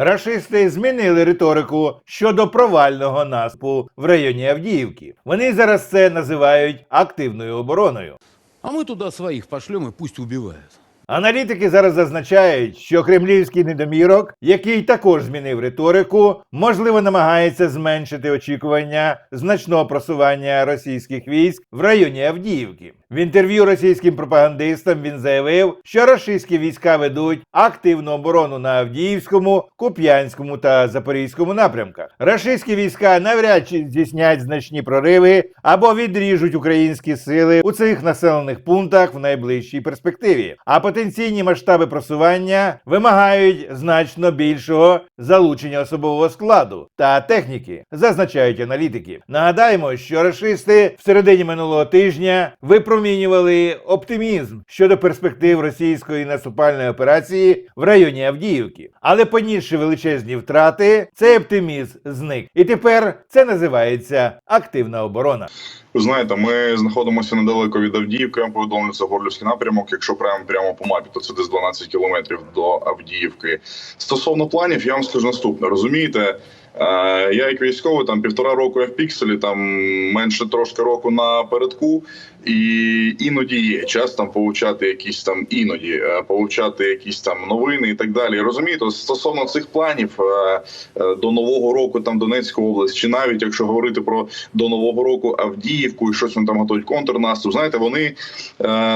Рашисти змінили риторику щодо провального наступу в районі Авдіївки. Вони зараз це називають активною обороною. А ми туди своїх пошлемо і пусть убивают. Аналітики зараз зазначають, що кремлівський недомірок, який також змінив риторику, можливо намагається зменшити очікування значного просування російських військ в районі Авдіївки. В інтерв'ю російським пропагандистам він заявив, що російські війська ведуть активну оборону на Авдіївському, Куп'янському та Запорізькому напрямках. Російські війська навряд чи здійснять значні прориви або відріжуть українські сили у цих населених пунктах в найближчій перспективі. А потенційні масштаби просування вимагають значно більшого залучення особового складу та техніки, зазначають аналітики. Нагадаємо, що рашисти в середині минулого тижня випромінювали оптимізм щодо перспектив російської наступальної операції в районі Авдіївки, але понісши величезні втрати, цей оптимізм зник. І тепер це називається активна оборона. Ви знаєте, ми знаходимося недалеко від Авдіївки. Я повідомлю це Горлівський напрямок. Якщо прямо прямо по мапі, то це десь 12 кілометрів до Авдіївки. Стосовно планів, я вам скажу наступне. Розумієте, я як військовий там півтора року я в пікселі, там менше трошки року на передку, і іноді є час там повчати якісь там іноді е, повчати якісь там новини і так далі. Розумієте, стосовно цих планів е, е, до нового року, там Донецька область, чи навіть якщо говорити про до нового року Авдіївку і щось вони там готують контрнаступ. Знаєте, вони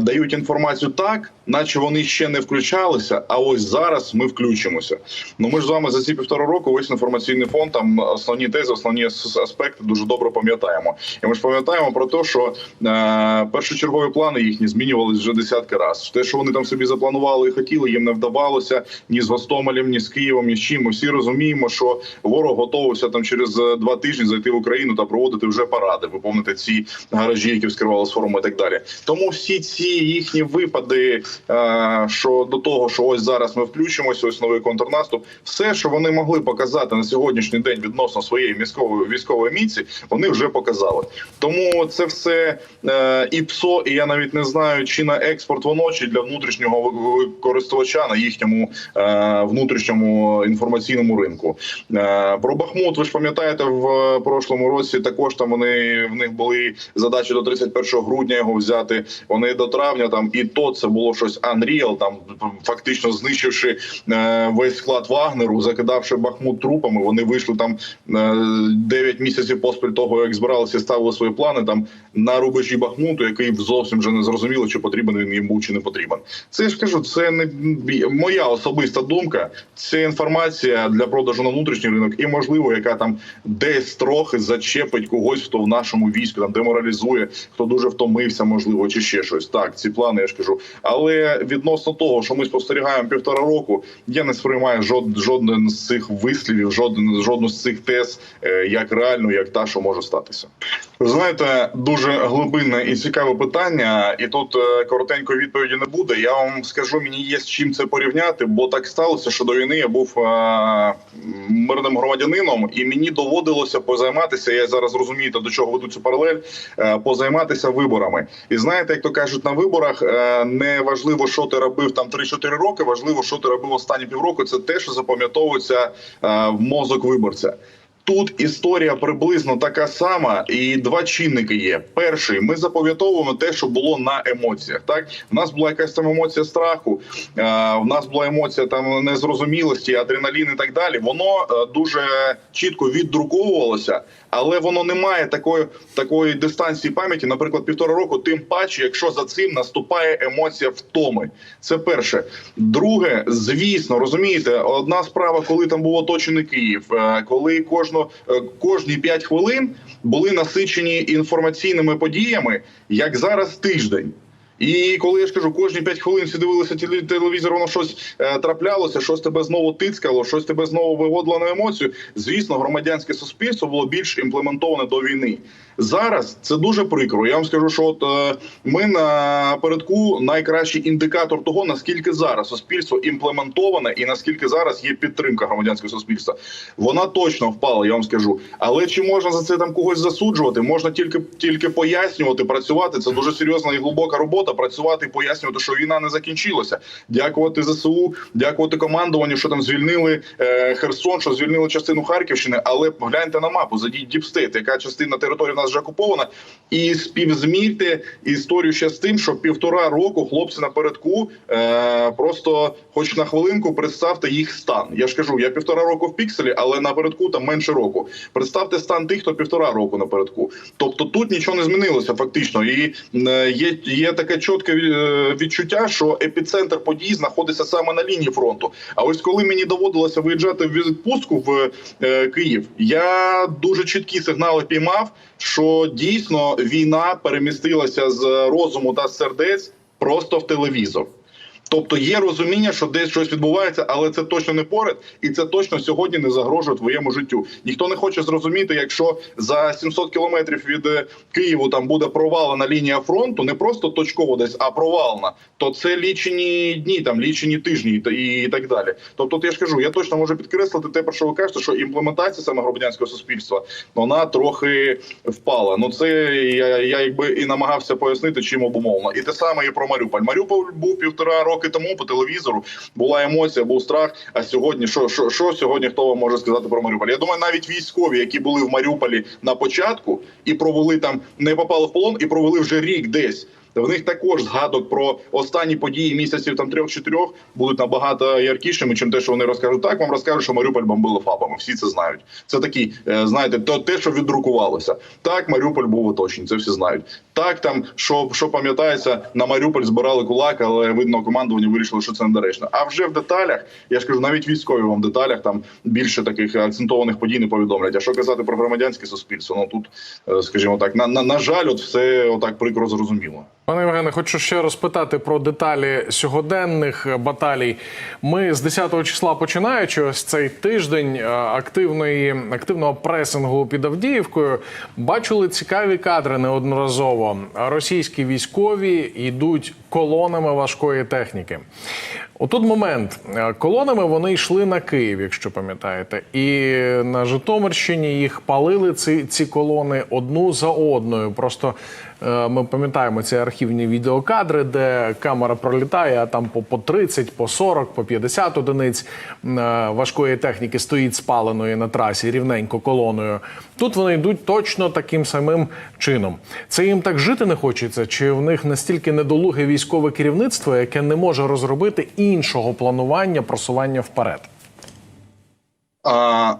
дають інформацію так, наче вони ще не включалися. А ось зараз ми включимося. Ну ми ж з вами за ці півтора року весь інформаційний фонд, там основні тези, основні аспекти дуже добре пам'ятаємо. І ми ж пам'ятаємо про те, що е, першочергові плани їхні змінювалися вже десятки разів. Те, що вони там собі запланували і хотіли, їм не вдавалося ні з Гостомелем, ні з Києвом, ні з чим. Ми всі розуміємо, що ворог готовився там через е, два тижні зайти в Україну та проводити вже паради. Ви помните ці гаражі, які вскривали з форуму і так далі. Тому всі ці їхні випади, що до того, що ось зараз ми включимося, ось новий контрнаступ, все, що вони могли показати на сьогоднішній день відносно своєї військової військової міці, вони вже показали. Тому це все е, і ПСО, і я навіть не знаю, чи на експорт воно, чи для внутрішнього користувача на їхньому е, внутрішньому інформаційному ринку. Е, про Бахмут, ви ж пам'ятаєте, в е, прошлому році також там вони в них були задачі до 31 грудня його взяти. Вони до травня там і то це було щось Unreal, там фактично знищивши е, весь склад Вагнеру, закидавши Бахмут трупами. Вони вийшли там е, 9 місяців поспіль того, як збиралися, ставили свої плани там на рубежі Бахмуту, який зовсім вже не зрозуміло, чи потрібен він їм був чи не потрібен. Це я ж кажу, це не моя особиста думка. Це інформація для продажу на внутрішній ринок, і можливо, яка там десь трохи зачепить когось, хто в нашому війську там деморалізує, хто дуже втомився, можливо, чи ще щось. Так, ці плани я ж кажу. Але відносно того, що ми спостерігаємо півтора року, я не сприймаю жод, жоден з цих вислівів, жоден жодну з цих тез е, як реальну, як та, що може статися. Знаєте, дуже глибинне і цікаве питання, і тут е, коротенької відповіді не буде. Я вам скажу, мені є з чим це порівняти, бо так сталося, що до війни я був е, мирним громадянином, і мені доводилося позайматися. Я зараз розумієте, до чого веду цю паралель, позайматися виборами. І знаєте, як то кажуть, на виборах не важливо, що ти робив там 3-4 роки. Важливо, що ти робив останні півроку. Це те, що запам'ятовується е, в мозок виборця. Тут історія приблизно така сама, і два чинники є. Перший, ми запам'ятовуємо те, що було на емоціях. Так, в нас була якась там емоція страху, е, в нас була емоція там незрозумілості, адреналін і так далі. Воно е, дуже чітко віддруковувалося, але воно не має такої такої дистанції пам'яті. Наприклад, півтора року, тим паче, якщо за цим наступає емоція втоми. Це перше. Друге, звісно, розумієте, одна справа, коли там був оточений Київ, е, коли кожно е, кожні 5 хвилин були насичені інформаційними подіями, як зараз тиждень. І коли я ж кажу, кожні 5 хвилин всі дивилися теле- телевізор, воно щось е, траплялося, щось тебе знову тицькало, щось тебе знову виводило на емоцію. Звісно, громадянське суспільство було більш імплементоване до війни. Зараз це дуже прикро. Я вам скажу, що от е, ми напередку найкращий індикатор того, наскільки зараз суспільство імплементоване і наскільки зараз є підтримка громадянського суспільства. Вона точно впала, я вам скажу. Але чи можна за це там когось засуджувати? Можна тільки тільки пояснювати, працювати. Це дуже серйозна і глибока робота. Працювати і пояснювати, що війна не закінчилася. Дякувати ЗСУ, дякувати командуванню, що там звільнили е, Херсон, що звільнили частину Харківщини. Але гляньте на мапу, зайдіть Діпстейт, яка частина території в нас вже окупована, і співзмірте історію ще з тим, що півтора року хлопці напередку е, просто, хоч на хвилинку, представте їх стан. Я ж кажу, я півтора року в пікселі, але напередку там менше року. Представте стан тих, хто півтора року напередку. Тобто тут нічого не змінилося фактично, і е, є, є таке чітке е, відчуття, що епіцентр подій знаходиться саме на лінії фронту. А ось коли мені доводилося виїжджати в відпустку в е, Київ, я дуже чіткі сигнали піймав, що дійсно війна перемістилася з розуму та сердець просто в телевізор. Тобто є розуміння, що десь щось відбувається, але це точно не поряд, і це точно сьогодні не загрожує твоєму життю. Ніхто не хоче зрозуміти, якщо за 700 кілометрів від е, Києву там буде провалена лінія фронту, не просто точково десь, а провалена, то це лічені дні, там лічені тижні і так далі. Тобто, я ж кажу, я точно можу підкреслити те, про що ви кажете, що імплементація саме громадянського суспільства вона трохи впала. Ну це я, я якби і намагався пояснити, чим обумовлено. І те саме і про Маріуполь. Маріуполь був півтора роки тому по телевізору. Була емоція, був страх. А сьогодні що, що, що сьогодні хто вам може сказати про Маріуполь? Я думаю, навіть військові, які були в Маріуполі на початку і провели там, не попали в полон, і провели вже рік десь. В них також згадок про останні події місяців там трьох-чотирьох будуть набагато яркішими, чим те, що вони розкажуть. Так вам розкажуть, що Маріуполь бомбили ФАПами. Всі це знають. Це такі, е, знаєте, то те, що віддрукувалося. Так, Маріуполь був оточений, це всі знають. Так, там що, що пам'ятається, на Маріуполь збирали кулак, але видно, командування вирішило, що це недоречно. А вже в деталях, я ж кажу, навіть військові вам деталях там більше таких акцентованих подій не повідомлять. А що казати про громадянське суспільство? Ну тут, е, скажімо так, на, на, на жаль, от все отак прикро зрозуміло. Пане Євгене, хочу ще розпитати про деталі сьогоденних е, баталій. Ми з 10 числа починаючи ось цей тиждень е, активної активного пресингу під Авдіївкою, бачили цікаві кадри неодноразово. Російські військові йдуть колонами важкої техніки. Отут момент. Е, Колонами вони йшли на Київ, якщо пам'ятаєте, і на Житомирщині їх палили ці, ці колони одну за одною. Просто е, ми пам'ятаємо ці архівні відеокадри, де камера пролітає, а там по, по 30, по 40, по 50 одиниць е, важкої техніки стоїть спаленої на трасі рівненько колоною. Тут вони йдуть точно таким самим чином. Це їм так жити не хочеться, чи в них настільки недолуге військове керівництво, яке не може розробити іншого планування просування вперед.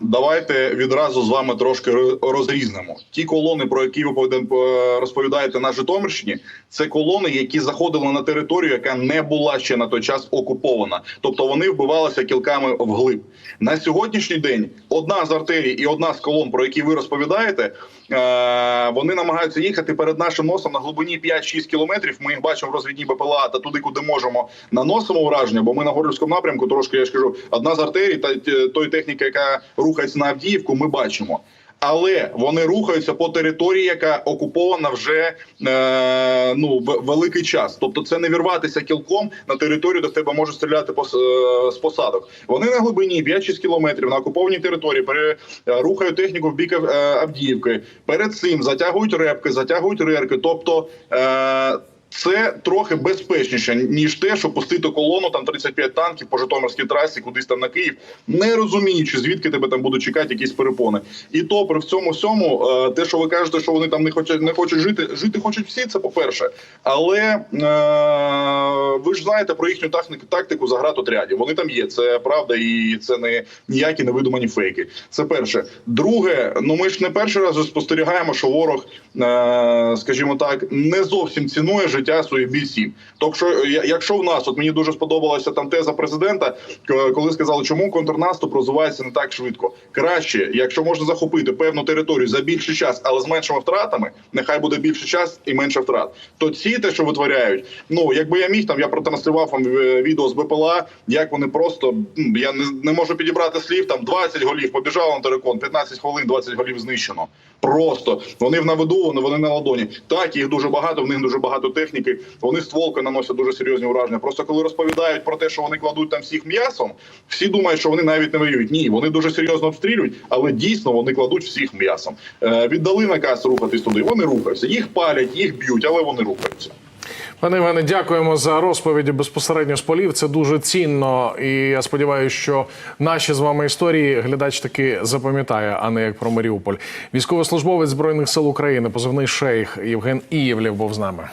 Давайте відразу з вами трошки ро- розрізнемо. Ті колони, про які ви е, розповідаєте на Житомирщині, це колони, які заходили на територію, яка не була ще на той час окупована. Тобто вони вбивалися кілками вглиб. На сьогоднішній день одна з артерій і одна з колон, про які ви розповідаєте, е, вони намагаються їхати перед нашим носом на глибині 5-6 кілометрів. Ми їх бачимо в розвідній БПЛА та туди, куди можемо, наносимо ураження. Бо ми на Горлівському напрямку трошки я ж кажу, одна з артерій та т- тої техніки, яка рухається на Авдіївку, ми бачимо. Але вони рухаються по території, яка окупована вже е, ну великий час. Тобто, це не вірватися кілком на територію, де в тебе можуть стріляти пос, е, з посадок. Вони на глибині 5-6 кілометрів на окупованій території е, рухають техніку в бік е, Авдіївки. Перед цим затягують репки, затягують рерки. Тобто. Е, це трохи безпечніше ніж те, що пустити колону там 35 танків по Житомирській трасі, кудись там на Київ, не розуміючи звідки тебе там будуть чекати якісь перепони. І то при всьому всьому, е, те, що ви кажете, що вони там не хочуть не хочуть жити, жити хочуть всі. Це по перше, але е, ви ж знаєте про їхню тактику, тактику загратотрядів. Вони там є. Це правда, і це не ніякі невидумані фейки. Це перше. Друге, ну ми ж не перший раз спостерігаємо, що ворог, е, скажімо так, не зовсім цінує життя своїх бійців. Тобто, що, якщо в нас, от мені дуже сподобалася там теза президента, коли сказали, чому контрнаступ розвивається не так швидко. Краще, якщо можна захопити певну територію за більший час, але з меншими втратами, нехай буде більше час і менше втрат. То ці те, що витворяють, ну якби я міг там, я протранслював вам е, відео з БПЛА, як вони просто я не, не можу підібрати слів. Там 20 голів побіжав на терикон, 15 хвилин, 20 голів знищено. Просто вони в навиду, вони, на ладоні. Так, їх дуже багато, в них дуже багато техніки. Вони стволки наносять дуже серйозні ураження. Просто коли розповідають про те, що вони кладуть там всіх м'ясом, всі думають, що вони навіть не воюють. Ні, вони дуже серйозно обстрілюють, але дійсно вони кладуть всіх м'ясом. Е, віддали наказ рухатись туди. Вони рухаються. Їх палять, їх б'ють, але вони рухаються. Пане Іване, дякуємо за розповіді безпосередньо з полів. Це дуже цінно. І я сподіваюся, що наші з вами історії глядач таки запам'ятає, а не як про Маріуполь. Військовослужбовець збройних сил України, позивний шейх Євген Ієвлєв був з нами.